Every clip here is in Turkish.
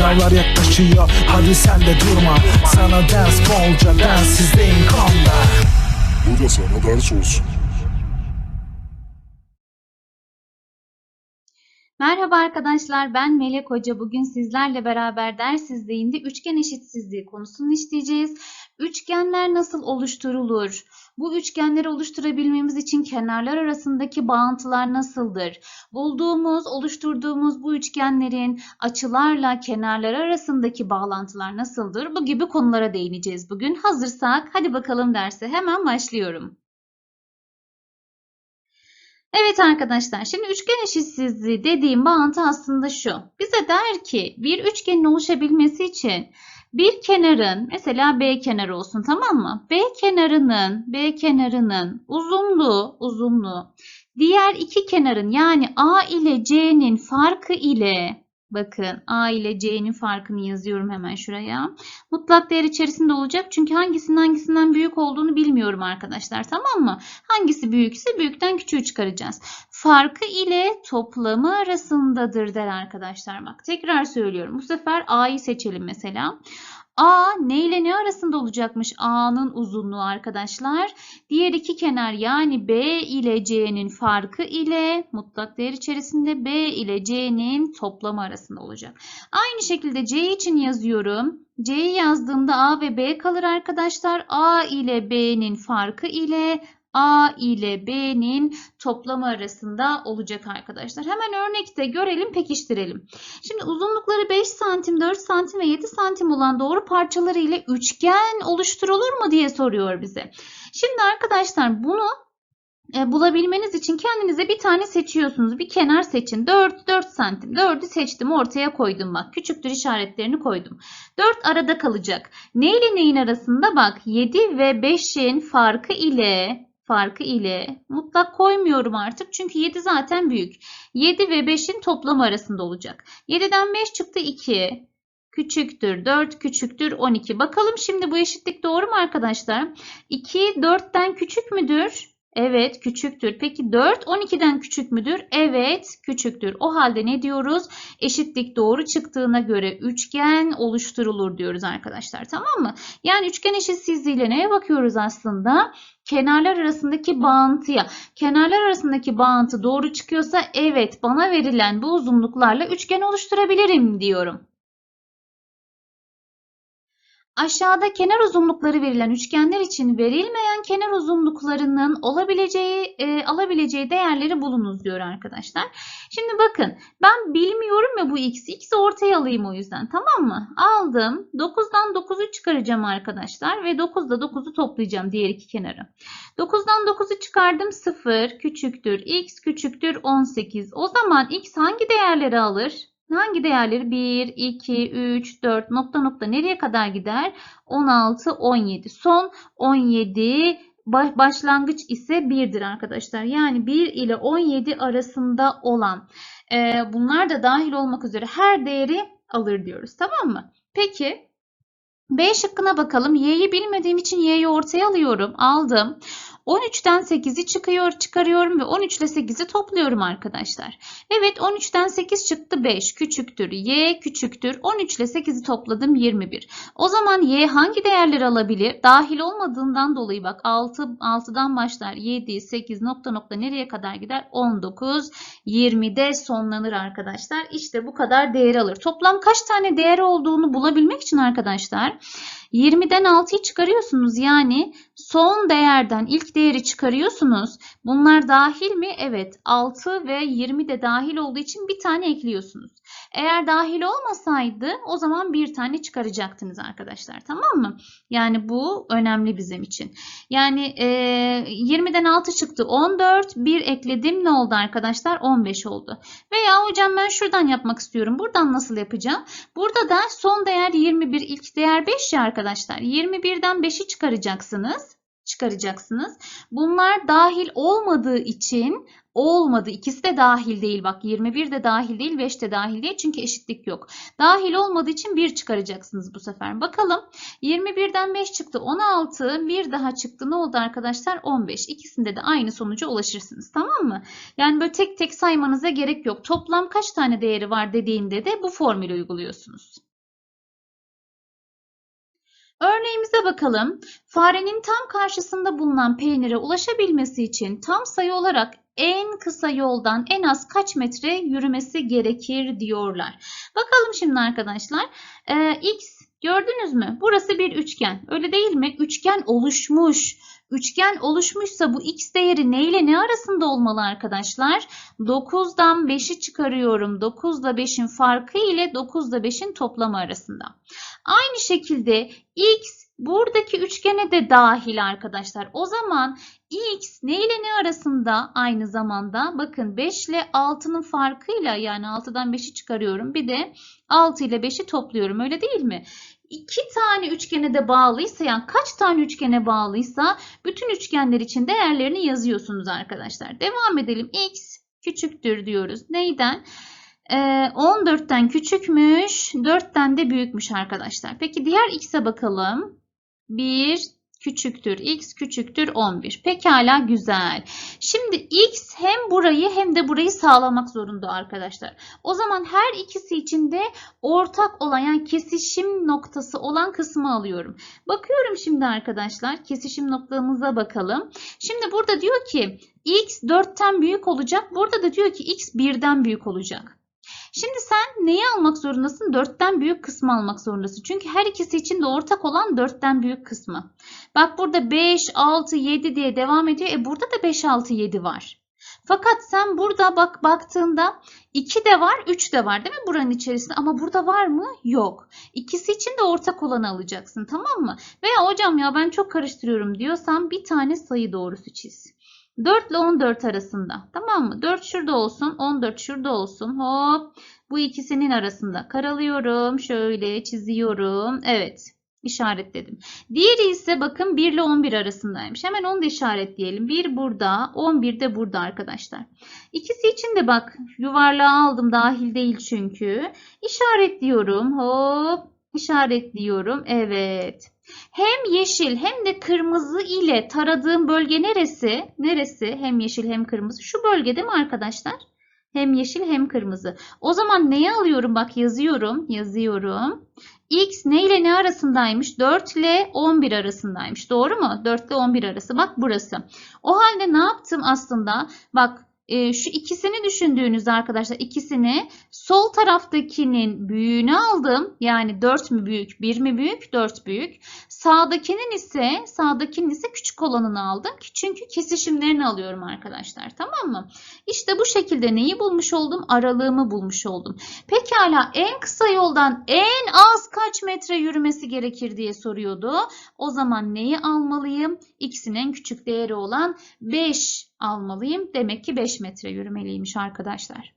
Sınavlar yaklaşıyor hadi sen de durma Sana ders bolca densizliğin konda Bu da sana ders olsun. Merhaba arkadaşlar, ben Melek Hoca. Bugün sizlerle beraber ders izleyinde üçgen eşitsizliği konusunu işleyeceğiz. Üçgenler nasıl oluşturulur? Bu üçgenleri oluşturabilmemiz için kenarlar arasındaki bağıntılar nasıldır? Bulduğumuz, oluşturduğumuz bu üçgenlerin açılarla kenarlar arasındaki bağlantılar nasıldır? Bu gibi konulara değineceğiz bugün. Hazırsak hadi bakalım derse hemen başlıyorum. Evet arkadaşlar şimdi üçgen eşitsizliği dediğim bağıntı aslında şu. Bize der ki bir üçgenin oluşabilmesi için bir kenarın mesela B kenarı olsun tamam mı? B kenarının B kenarının uzunluğu uzunluğu diğer iki kenarın yani A ile C'nin farkı ile bakın A ile C'nin farkını yazıyorum hemen şuraya. Mutlak değer içerisinde olacak çünkü hangisinin hangisinden büyük olduğunu bilmiyorum arkadaşlar tamam mı? Hangisi büyükse büyükten küçüğü çıkaracağız. Farkı ile toplamı arasındadır der arkadaşlar. Bak tekrar söylüyorum. Bu sefer A'yı seçelim mesela. A ne ile ne arasında olacakmış A'nın uzunluğu arkadaşlar? Diğer iki kenar yani B ile C'nin farkı ile mutlak değer içerisinde B ile C'nin toplamı arasında olacak. Aynı şekilde C için yazıyorum. C'yi yazdığımda A ve B kalır arkadaşlar. A ile B'nin farkı ile A ile B'nin toplamı arasında olacak arkadaşlar. Hemen örnekte görelim, pekiştirelim. Şimdi uzunlukları 5 santim, 4 santim ve 7 santim olan doğru parçaları ile üçgen oluşturulur mu diye soruyor bize. Şimdi arkadaşlar bunu e, bulabilmeniz için kendinize bir tane seçiyorsunuz. Bir kenar seçin. 4, 4 santim. 4'ü seçtim. Ortaya koydum bak. Küçüktür işaretlerini koydum. 4 arada kalacak. Ne ile neyin arasında? Bak 7 ve 5'in farkı ile farkı ile mutlak koymuyorum artık. Çünkü 7 zaten büyük. 7 ve 5'in toplamı arasında olacak. 7'den 5 çıktı 2 küçüktür 4 küçüktür 12. Bakalım şimdi bu eşitlik doğru mu arkadaşlar? 2 4'ten küçük müdür? Evet küçüktür. Peki 4 12'den küçük müdür? Evet küçüktür. O halde ne diyoruz? Eşitlik doğru çıktığına göre üçgen oluşturulur diyoruz arkadaşlar. Tamam mı? Yani üçgen eşitsizliğiyle neye bakıyoruz aslında? Kenarlar arasındaki bağıntıya. Kenarlar arasındaki bağıntı doğru çıkıyorsa evet bana verilen bu uzunluklarla üçgen oluşturabilirim diyorum. Aşağıda kenar uzunlukları verilen üçgenler için verilmeyen kenar uzunluklarının olabileceği, e, alabileceği değerleri bulunuz diyor arkadaşlar. Şimdi bakın ben bilmiyorum ya bu x'i. X'i ortaya alayım o yüzden tamam mı? Aldım. 9'dan 9'u çıkaracağım arkadaşlar ve 9'da 9'u toplayacağım diğer iki kenarı. 9'dan 9'u çıkardım 0 küçüktür x küçüktür 18. O zaman x hangi değerleri alır? Hangi değerleri? 1, 2, 3, 4 nokta nokta nereye kadar gider? 16, 17. Son 17 başlangıç ise 1'dir arkadaşlar. Yani 1 ile 17 arasında olan bunlar da dahil olmak üzere her değeri alır diyoruz. Tamam mı? Peki B şıkkına bakalım. Y'yi bilmediğim için Y'yi ortaya alıyorum. Aldım. 13'ten 8'i çıkıyor, çıkarıyorum ve 13 ile 8'i topluyorum arkadaşlar. Evet 13'ten 8 çıktı 5 küçüktür. Y küçüktür. 13 ile 8'i topladım 21. O zaman Y hangi değerleri alabilir? Dahil olmadığından dolayı bak 6 6'dan başlar. 7, 8 nokta nokta nereye kadar gider? 19, 20'de sonlanır arkadaşlar. İşte bu kadar değer alır. Toplam kaç tane değer olduğunu bulabilmek için arkadaşlar 20'den 6'yı çıkarıyorsunuz. Yani son değerden ilk değeri çıkarıyorsunuz. Bunlar dahil mi? Evet. 6 ve 20 de dahil olduğu için bir tane ekliyorsunuz. Eğer dahil olmasaydı o zaman bir tane çıkaracaktınız arkadaşlar. Tamam mı? Yani bu önemli bizim için. Yani e, 20'den 6 çıktı 14. Bir ekledim ne oldu arkadaşlar? 15 oldu. Veya hocam ben şuradan yapmak istiyorum. Buradan nasıl yapacağım? Burada da son değer 21 ilk değer 5 ya arkadaşlar. 21'den 5'i çıkaracaksınız çıkaracaksınız. Bunlar dahil olmadığı için olmadı. İkisi de dahil değil. Bak 21 de dahil değil, 5 de dahil değil. Çünkü eşitlik yok. Dahil olmadığı için 1 çıkaracaksınız bu sefer. Bakalım 21'den 5 çıktı 16. Bir daha çıktı. Ne oldu arkadaşlar? 15. İkisinde de aynı sonuca ulaşırsınız. Tamam mı? Yani böyle tek tek saymanıza gerek yok. Toplam kaç tane değeri var dediğinde de bu formülü uyguluyorsunuz. Örneğimize bakalım. Farenin tam karşısında bulunan peynire ulaşabilmesi için tam sayı olarak en kısa yoldan en az kaç metre yürümesi gerekir diyorlar. Bakalım şimdi arkadaşlar. Ee, X gördünüz mü? Burası bir üçgen. Öyle değil mi? Üçgen oluşmuş. Üçgen oluşmuşsa bu x değeri ne ile ne arasında olmalı arkadaşlar? 9'dan 5'i çıkarıyorum. 9 ile 5'in farkı ile 9 ile 5'in toplamı arasında. Aynı şekilde x buradaki üçgene de dahil arkadaşlar. O zaman x ne ile ne arasında aynı zamanda? Bakın 5 ile 6'nın farkıyla yani 6'dan 5'i çıkarıyorum. Bir de 6 ile 5'i topluyorum. Öyle değil mi? İki tane üçgene de bağlıysa yani kaç tane üçgene bağlıysa bütün üçgenler için değerlerini yazıyorsunuz arkadaşlar. Devam edelim. x küçüktür diyoruz. Neyden? Ee, 14'ten küçükmüş, 4'ten de büyükmüş arkadaşlar. Peki diğer x'e bakalım. 1 küçüktür, x küçüktür 11. Pekala güzel. Şimdi x hem burayı hem de burayı sağlamak zorunda arkadaşlar. O zaman her ikisi için de ortak olan yani kesişim noktası olan kısmı alıyorum. Bakıyorum şimdi arkadaşlar kesişim noktamıza bakalım. Şimdi burada diyor ki x 4'ten büyük olacak. Burada da diyor ki x 1'den büyük olacak. Şimdi sen neyi almak zorundasın? 4'ten büyük kısmı almak zorundasın. Çünkü her ikisi için de ortak olan 4'ten büyük kısmı. Bak burada 5, 6, 7 diye devam ediyor. E burada da 5, 6, 7 var. Fakat sen burada bak baktığında 2 de var, 3 de var değil mi buranın içerisinde? Ama burada var mı? Yok. İkisi için de ortak olanı alacaksın tamam mı? Veya hocam ya ben çok karıştırıyorum diyorsan bir tane sayı doğrusu çiz. 4 ile 14 arasında. Tamam mı? 4 şurada olsun, 14 şurada olsun. Hop. Bu ikisinin arasında karalıyorum. Şöyle çiziyorum. Evet. işaretledim. Diğeri ise bakın 1 ile 11 arasındaymış. Hemen onu da işaretleyelim. 1 burada, 11 de burada arkadaşlar. İkisi için de bak yuvarlağı aldım. Dahil değil çünkü. İşaretliyorum. Hop. işaretliyorum. Evet. Hem yeşil hem de kırmızı ile taradığım bölge neresi? Neresi? Hem yeşil hem kırmızı. Şu bölge değil mi arkadaşlar? Hem yeşil hem kırmızı. O zaman neyi alıyorum? Bak yazıyorum. Yazıyorum. X ne ile ne arasındaymış? 4 ile 11 arasındaymış. Doğru mu? 4 ile 11 arası. Bak burası. O halde ne yaptım aslında? Bak e, şu ikisini düşündüğünüzde arkadaşlar ikisini sol taraftakinin büyüğünü aldım. Yani 4 mü büyük, 1 mi büyük, 4 büyük. Sağdakinin ise sağdakinin ise küçük olanını aldım. Çünkü kesişimlerini alıyorum arkadaşlar. Tamam mı? İşte bu şekilde neyi bulmuş oldum? Aralığımı bulmuş oldum. Pekala en kısa yoldan en az kaç metre yürümesi gerekir diye soruyordu. O zaman neyi almalıyım? X'in en küçük değeri olan 5 almalıyım. Demek ki 5 metre yürümeliymiş arkadaşlar.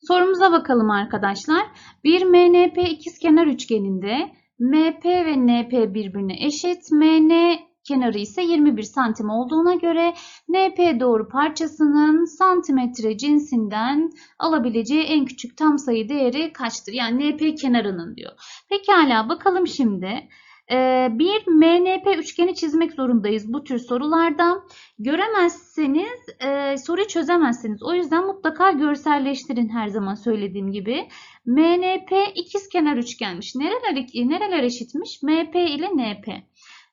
Sorumuza bakalım arkadaşlar. Bir MNP ikizkenar üçgeninde MP ve NP birbirine eşit. MN kenarı ise 21 santim olduğuna göre NP doğru parçasının santimetre cinsinden alabileceği en küçük tam sayı değeri kaçtır? Yani NP kenarının diyor. Pekala bakalım şimdi. Ee, bir MNP üçgeni çizmek zorundayız bu tür sorularda. Göremezseniz e, soruyu çözemezsiniz. O yüzden mutlaka görselleştirin her zaman söylediğim gibi. MNP ikizkenar üçgenmiş. Nereler, nereler eşitmiş? MP ile NP.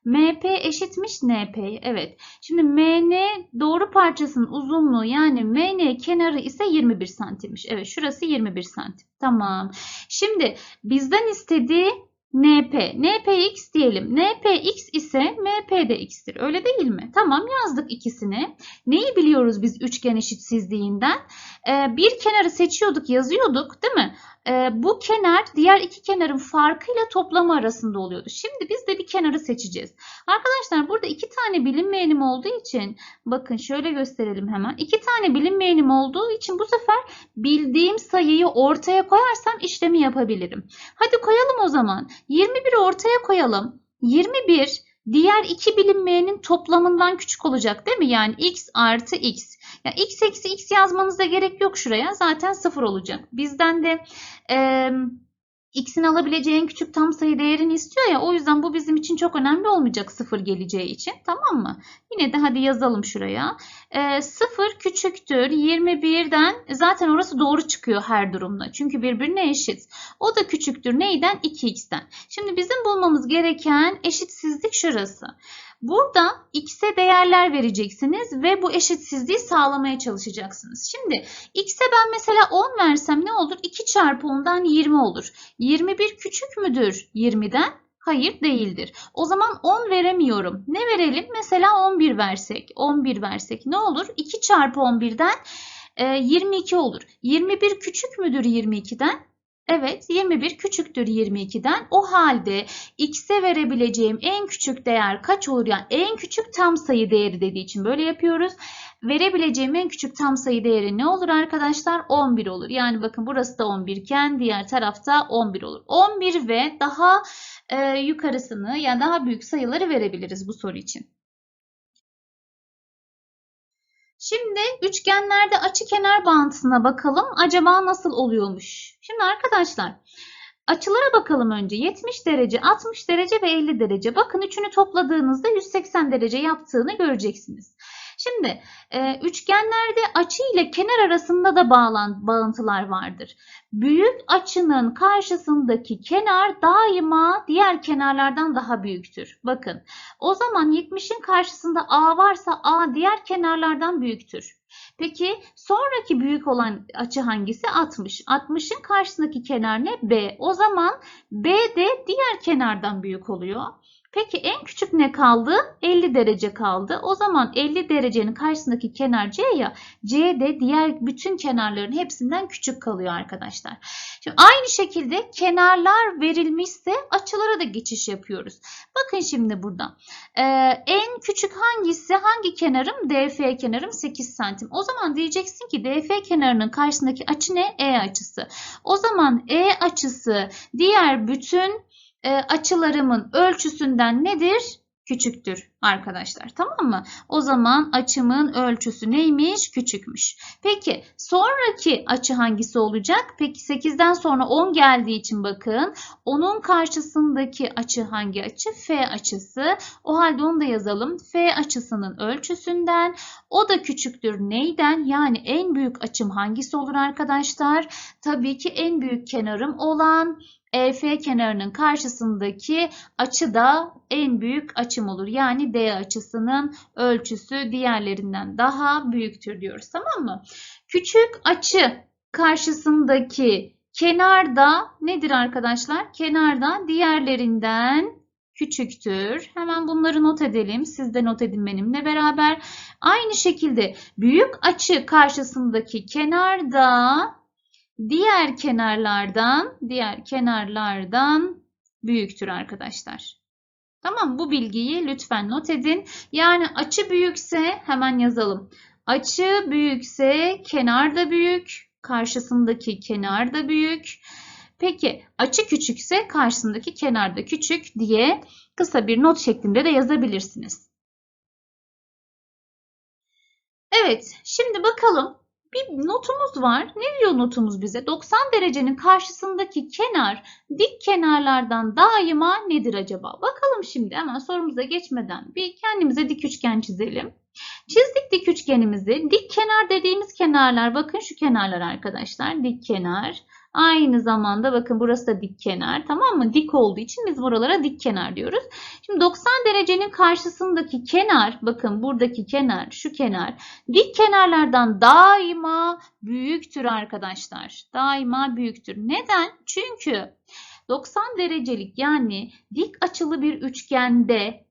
MP eşitmiş NP. Evet. Şimdi MN doğru parçasının uzunluğu yani MN kenarı ise 21 santimmiş. Evet şurası 21 santim. Tamam. Şimdi bizden istediği NP. NPX diyelim. NPX ise MP de X'tir. Öyle değil mi? Tamam yazdık ikisini. Neyi biliyoruz biz üçgen eşitsizliğinden? Ee, bir kenarı seçiyorduk yazıyorduk değil mi? Ee, bu kenar diğer iki kenarın farkıyla toplamı arasında oluyordu. Şimdi biz de bir kenarı seçeceğiz. Arkadaşlar burada iki tane bilinmeyenim olduğu için bakın şöyle gösterelim hemen. İki tane bilinmeyenim olduğu için bu sefer bildiğim sayıyı ortaya koyarsam işlemi yapabilirim. Hadi koyalım o zaman. 21'i ortaya koyalım. 21 diğer iki bilinmeyenin toplamından küçük olacak değil mi? Yani x artı x. Ya x eksi x yazmanıza gerek yok şuraya. Zaten sıfır olacak. Bizden de e, x'in alabileceği en küçük tam sayı değerini istiyor ya o yüzden bu bizim için çok önemli olmayacak sıfır geleceği için tamam mı? Yine de hadi yazalım şuraya. Ee, 0 küçüktür 21'den zaten orası doğru çıkıyor her durumda. Çünkü birbirine eşit. O da küçüktür neyden? 2x'ten. Şimdi bizim bulmamız gereken eşitsizlik şurası. Burada x'e değerler vereceksiniz ve bu eşitsizliği sağlamaya çalışacaksınız. Şimdi x'e ben mesela 10 versem ne olur? 2 çarpı 10'dan 20 olur. 21 küçük müdür 20'den? Hayır değildir. O zaman 10 veremiyorum. Ne verelim? Mesela 11 versek. 11 versek ne olur? 2 çarpı 11'den e, 22 olur. 21 küçük müdür 22'den? Evet 21 küçüktür 22'den. O halde x'e verebileceğim en küçük değer kaç olur? Yani en küçük tam sayı değeri dediği için böyle yapıyoruz. Verebileceğim en küçük tam sayı değeri ne olur arkadaşlar? 11 olur. Yani bakın burası da 11 iken diğer tarafta 11 olur. 11 ve daha e, yukarısını yani daha büyük sayıları verebiliriz bu soru için. Şimdi üçgenlerde açı kenar bağıntısına bakalım. Acaba nasıl oluyormuş? Şimdi arkadaşlar açılara bakalım önce. 70 derece, 60 derece ve 50 derece. Bakın üçünü topladığınızda 180 derece yaptığını göreceksiniz. Şimdi e, üçgenlerde açı ile kenar arasında da bağlan, bağıntılar vardır. Büyük açının karşısındaki kenar daima diğer kenarlardan daha büyüktür. Bakın o zaman 70'in karşısında A varsa A diğer kenarlardan büyüktür. Peki sonraki büyük olan açı hangisi? 60. 60'ın karşısındaki kenar ne? B. O zaman B de diğer kenardan büyük oluyor. Peki en küçük ne kaldı? 50 derece kaldı. O zaman 50 derecenin karşısındaki kenar C ya. C de diğer bütün kenarların hepsinden küçük kalıyor arkadaşlar. Şimdi aynı şekilde kenarlar verilmişse açılara da geçiş yapıyoruz. Bakın şimdi burada. Ee, en küçük hangisi? Hangi kenarım? DF kenarım 8 santim. O zaman diyeceksin ki DF kenarının karşısındaki açı ne? E açısı. O zaman E açısı diğer bütün e, açılarımın ölçüsünden nedir? Küçüktür arkadaşlar. Tamam mı? O zaman açımın ölçüsü neymiş? Küçükmüş. Peki sonraki açı hangisi olacak? Peki 8'den sonra 10 geldiği için bakın. Onun karşısındaki açı hangi açı? F açısı. O halde onu da yazalım. F açısının ölçüsünden. O da küçüktür. Neyden? Yani en büyük açım hangisi olur arkadaşlar? Tabii ki en büyük kenarım olan EF kenarının karşısındaki açı da en büyük açım olur. Yani D açısının ölçüsü diğerlerinden daha büyüktür diyoruz. Tamam mı? Küçük açı karşısındaki kenar da nedir arkadaşlar? Kenar da diğerlerinden küçüktür. Hemen bunları not edelim. Siz de not edin benimle beraber. Aynı şekilde büyük açı karşısındaki kenar da diğer kenarlardan diğer kenarlardan büyüktür arkadaşlar. Tamam bu bilgiyi lütfen not edin. Yani açı büyükse hemen yazalım. Açı büyükse kenar da büyük, karşısındaki kenar da büyük. Peki açı küçükse karşısındaki kenar da küçük diye kısa bir not şeklinde de yazabilirsiniz. Evet, şimdi bakalım bir notumuz var. Ne diyor notumuz bize? 90 derecenin karşısındaki kenar dik kenarlardan daima nedir acaba? Bakalım şimdi hemen sorumuza geçmeden bir kendimize dik üçgen çizelim. Çizdik dik üçgenimizi. Dik kenar dediğimiz kenarlar bakın şu kenarlar arkadaşlar. Dik kenar. Aynı zamanda bakın burası da dik kenar. Tamam mı? Dik olduğu için biz buralara dik kenar diyoruz. Şimdi 90 derecenin karşısındaki kenar bakın buradaki kenar şu kenar dik kenarlardan daima büyüktür arkadaşlar. Daima büyüktür. Neden? Çünkü 90 derecelik yani dik açılı bir üçgende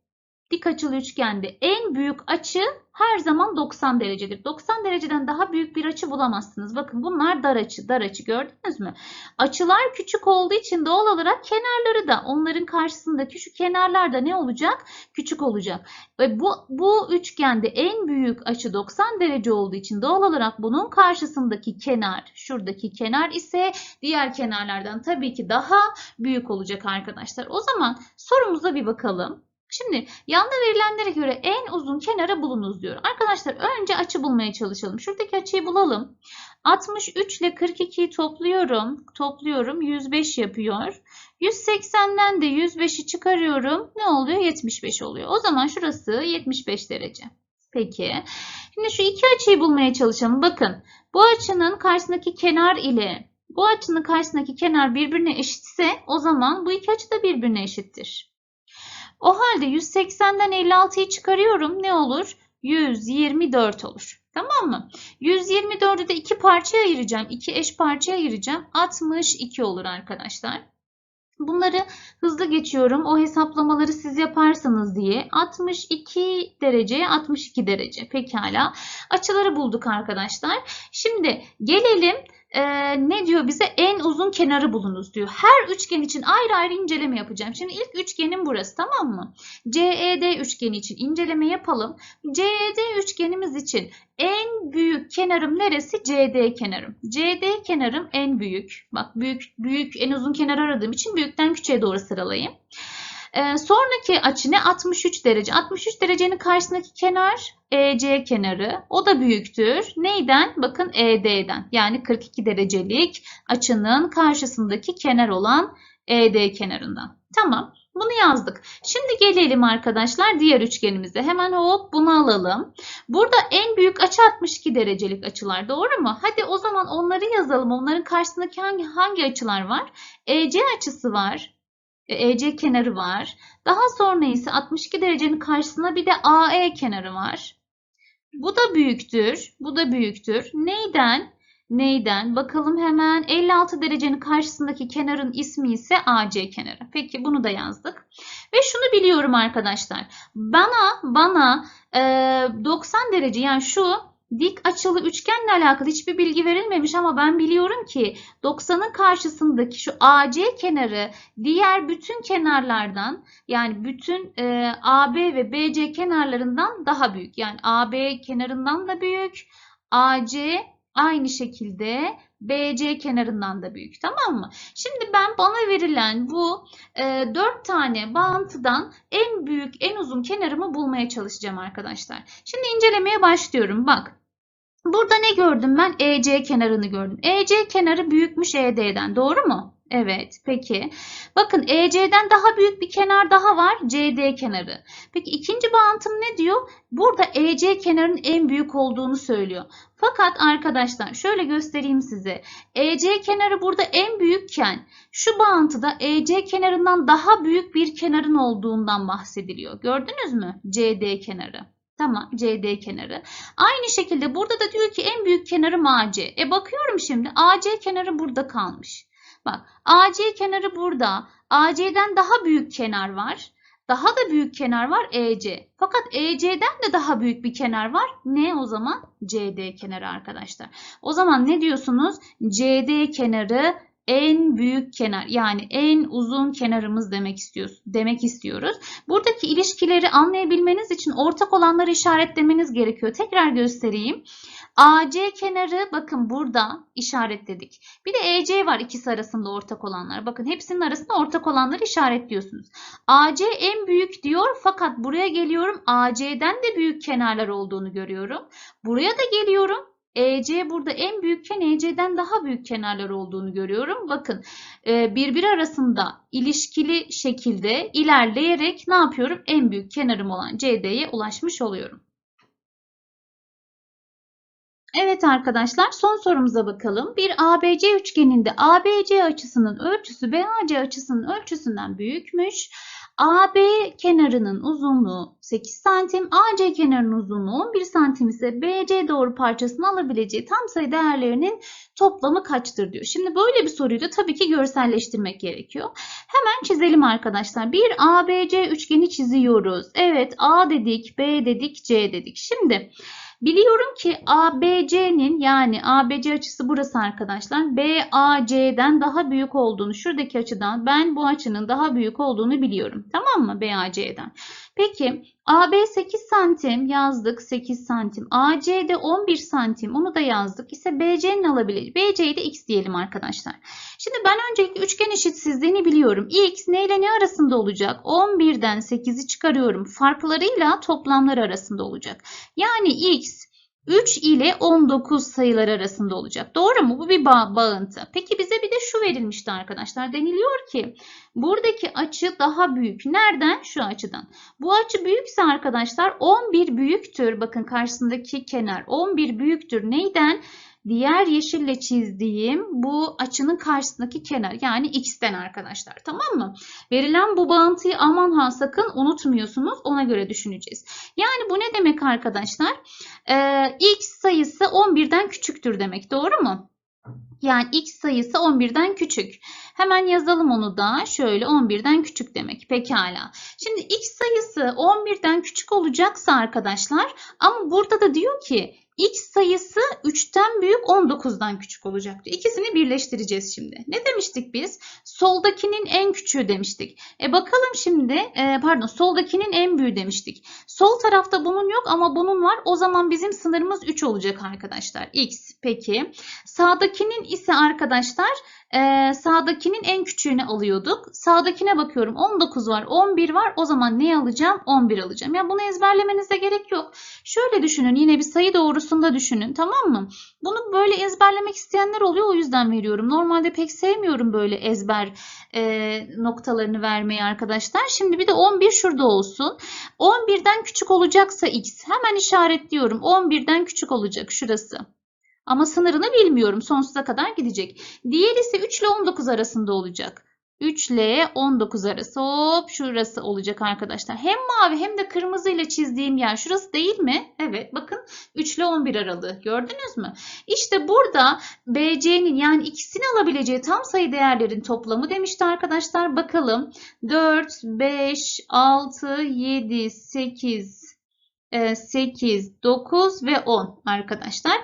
dik açılı üçgende en büyük açı her zaman 90 derecedir. 90 dereceden daha büyük bir açı bulamazsınız. Bakın bunlar dar açı, dar açı gördünüz mü? Açılar küçük olduğu için doğal olarak kenarları da onların karşısındaki şu kenarlar da ne olacak? Küçük olacak. Ve bu, bu üçgende en büyük açı 90 derece olduğu için doğal olarak bunun karşısındaki kenar, şuradaki kenar ise diğer kenarlardan tabii ki daha büyük olacak arkadaşlar. O zaman sorumuza bir bakalım. Şimdi yanda verilenlere göre en uzun kenarı bulunuz diyor. Arkadaşlar önce açı bulmaya çalışalım. Şuradaki açıyı bulalım. 63 ile 42'yi topluyorum. Topluyorum 105 yapıyor. 180'den de 105'i çıkarıyorum. Ne oluyor? 75 oluyor. O zaman şurası 75 derece. Peki. Şimdi şu iki açıyı bulmaya çalışalım. Bakın bu açının karşısındaki kenar ile bu açının karşısındaki kenar birbirine eşitse o zaman bu iki açı da birbirine eşittir. O halde 180'den 56'yı çıkarıyorum. Ne olur? 124 olur. Tamam mı? 124'ü de iki parçaya ayıracağım. iki eş parçaya ayıracağım. 62 olur arkadaşlar. Bunları hızlı geçiyorum. O hesaplamaları siz yaparsanız diye. 62 dereceye 62 derece. Pekala. Açıları bulduk arkadaşlar. Şimdi gelelim e, ne diyor bize? En uzun kenarı bulunuz diyor. Her üçgen için ayrı ayrı inceleme yapacağım. Şimdi ilk üçgenim burası tamam mı? CED üçgeni için inceleme yapalım. CED üçgenimiz için en büyük kenarım neresi? CD kenarım. CD kenarım en büyük. Bak büyük büyük en uzun kenar aradığım için büyükten küçüğe doğru sıralayayım. Ee, sonraki açı ne? 63 derece. 63 derecenin karşısındaki kenar EC kenarı. O da büyüktür. Neyden? Bakın ED'den. Yani 42 derecelik açının karşısındaki kenar olan ED kenarından. Tamam. Bunu yazdık. Şimdi gelelim arkadaşlar diğer üçgenimize. Hemen hop bunu alalım. Burada en büyük açı 62 derecelik açılar. Doğru mu? Hadi o zaman onları yazalım. Onların karşısındaki hangi hangi açılar var? EC açısı var. E, EC kenarı var. Daha sonra ise 62 derecenin karşısına bir de AE kenarı var. Bu da büyüktür. Bu da büyüktür. Neyden? Neyden? Bakalım hemen 56 derecenin karşısındaki kenarın ismi ise AC kenarı. Peki bunu da yazdık. Ve şunu biliyorum arkadaşlar. Bana bana e, 90 derece yani şu dik açılı üçgenle alakalı hiçbir bilgi verilmemiş ama ben biliyorum ki 90'ın karşısındaki şu AC kenarı diğer bütün kenarlardan yani bütün e, AB ve BC kenarlarından daha büyük. Yani AB kenarından da büyük. AC aynı şekilde BC kenarından da büyük. Tamam mı? Şimdi ben bana verilen bu e, 4 tane bağıntıdan en büyük, en uzun kenarımı bulmaya çalışacağım arkadaşlar. Şimdi incelemeye başlıyorum. Bak. Burada ne gördüm ben? EC kenarını gördüm. EC kenarı büyükmüş ED'den. Doğru mu? Evet. Peki. Bakın EC'den daha büyük bir kenar daha var. CD kenarı. Peki ikinci bağıntım ne diyor? Burada EC kenarının en büyük olduğunu söylüyor. Fakat arkadaşlar şöyle göstereyim size. EC kenarı burada en büyükken şu bağıntıda EC kenarından daha büyük bir kenarın olduğundan bahsediliyor. Gördünüz mü? CD kenarı. Tamam CD kenarı. Aynı şekilde burada da diyor ki en büyük kenarı AC. E bakıyorum şimdi AC kenarı burada kalmış. Bak AC kenarı burada. AC'den daha büyük kenar var. Daha da büyük kenar var EC. Fakat EC'den de daha büyük bir kenar var. Ne o zaman? CD kenarı arkadaşlar. O zaman ne diyorsunuz? CD kenarı en büyük kenar yani en uzun kenarımız demek istiyoruz. Demek istiyoruz. Buradaki ilişkileri anlayabilmeniz için ortak olanları işaretlemeniz gerekiyor. Tekrar göstereyim. AC kenarı bakın burada işaretledik. Bir de EC var ikisi arasında ortak olanlar. Bakın hepsinin arasında ortak olanları işaretliyorsunuz. AC en büyük diyor fakat buraya geliyorum AC'den de büyük kenarlar olduğunu görüyorum. Buraya da geliyorum. EC burada en büyükken EC'den daha büyük kenarlar olduğunu görüyorum. Bakın e, birbiri arasında ilişkili şekilde ilerleyerek ne yapıyorum? En büyük kenarım olan CD'ye ulaşmış oluyorum. Evet arkadaşlar son sorumuza bakalım. Bir ABC üçgeninde ABC açısının ölçüsü BAC açısının ölçüsünden büyükmüş. AB kenarının uzunluğu 8 santim, AC kenarının uzunluğu 11 santim ise BC doğru parçasını alabileceği tam sayı değerlerinin toplamı kaçtır diyor. Şimdi böyle bir soruyu da tabii ki görselleştirmek gerekiyor. Hemen çizelim arkadaşlar. Bir ABC üçgeni çiziyoruz. Evet A dedik, B dedik, C dedik. Şimdi Biliyorum ki ABC'nin yani ABC açısı burası arkadaşlar. BAC'den daha büyük olduğunu şuradaki açıdan ben bu açının daha büyük olduğunu biliyorum. Tamam mı BAC'den? Peki AB 8 santim yazdık 8 santim. AC de 11 santim onu da yazdık. İse BC'nin alabileceği. BC'yi de x diyelim arkadaşlar. Şimdi ben öncelikle üçgen eşitsizliğini biliyorum. X ne ile ne arasında olacak? 11'den 8'i çıkarıyorum. Farklarıyla toplamları arasında olacak. Yani x 3 ile 19 sayılar arasında olacak. Doğru mu? Bu bir bağ- bağıntı. Peki bize bir de şu verilmişti arkadaşlar. Deniliyor ki buradaki açı daha büyük. Nereden? Şu açıdan. Bu açı büyükse arkadaşlar 11 büyüktür. Bakın karşısındaki kenar 11 büyüktür. Neyden? Diğer yeşille çizdiğim bu açının karşısındaki kenar yani x'ten arkadaşlar tamam mı? Verilen bu bağıntıyı aman ha sakın unutmuyorsunuz ona göre düşüneceğiz. Yani bu ne demek arkadaşlar? Ee, x sayısı 11'den küçüktür demek doğru mu? Yani x sayısı 11'den küçük. Hemen yazalım onu da. Şöyle 11'den küçük demek. Pekala. Şimdi x sayısı 11'den küçük olacaksa arkadaşlar ama burada da diyor ki x sayısı 3'ten büyük 19'dan küçük olacak diyor. İkisini birleştireceğiz şimdi. Ne demiştik biz? Soldakinin en küçüğü demiştik. E bakalım şimdi e, pardon soldakinin en büyüğü demiştik. Sol tarafta bunun yok ama bunun var. O zaman bizim sınırımız 3 olacak arkadaşlar. X peki. Sağdakinin ise arkadaşlar e, sağdakinin en küçüğünü alıyorduk. Sağdakine bakıyorum 19 var 11 var. O zaman ne alacağım? 11 alacağım. Ya bunu ezberlemenize gerek yok. Şöyle düşünün yine bir sayı doğrusunda düşünün tamam mı? Bunu böyle ezberlemek isteyenler oluyor o yüzden veriyorum. Normalde pek sevmiyorum böyle ezber e, noktalarını vermeyi arkadaşlar. Şimdi bir de 11 şurada olsun. 11'den küçük olacaksa x hemen işaretliyorum. 11'den küçük olacak şurası. Ama sınırını bilmiyorum. Sonsuza kadar gidecek. Diğeri ise 3 ile 19 arasında olacak. 3 ile 19 arası. Hop şurası olacak arkadaşlar. Hem mavi hem de kırmızı ile çizdiğim yer şurası değil mi? Evet bakın 3 ile 11 aralığı. Gördünüz mü? İşte burada BC'nin yani ikisini alabileceği tam sayı değerlerin toplamı demişti arkadaşlar. Bakalım 4, 5, 6, 7, 8, 8, 9 ve 10 arkadaşlar.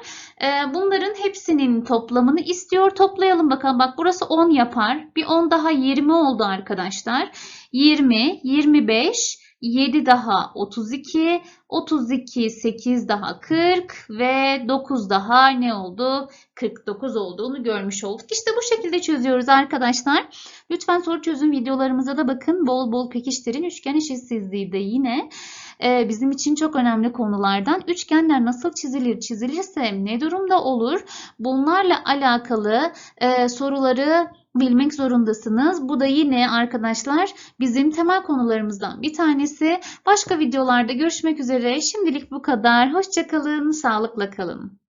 E, Bunların hepsinin toplamını istiyor. Toplayalım bakalım. Bak burası 10 yapar. Bir 10 daha 20 oldu arkadaşlar. 20, 25, 7 daha 32, 32, 8 daha 40 ve 9 daha ne oldu? 49 olduğunu görmüş olduk. İşte bu şekilde çözüyoruz arkadaşlar. Lütfen soru çözüm videolarımıza da bakın. Bol bol pekiştirin. Üçgen eşitsizliği de yine e, bizim için çok önemli konulardan. Üçgenler nasıl çizilir, çizilirse ne durumda olur? Bunlarla alakalı e, soruları bilmek zorundasınız. Bu da yine arkadaşlar bizim temel konularımızdan bir tanesi. Başka videolarda görüşmek üzere. Şimdilik bu kadar. Hoşçakalın, sağlıkla kalın.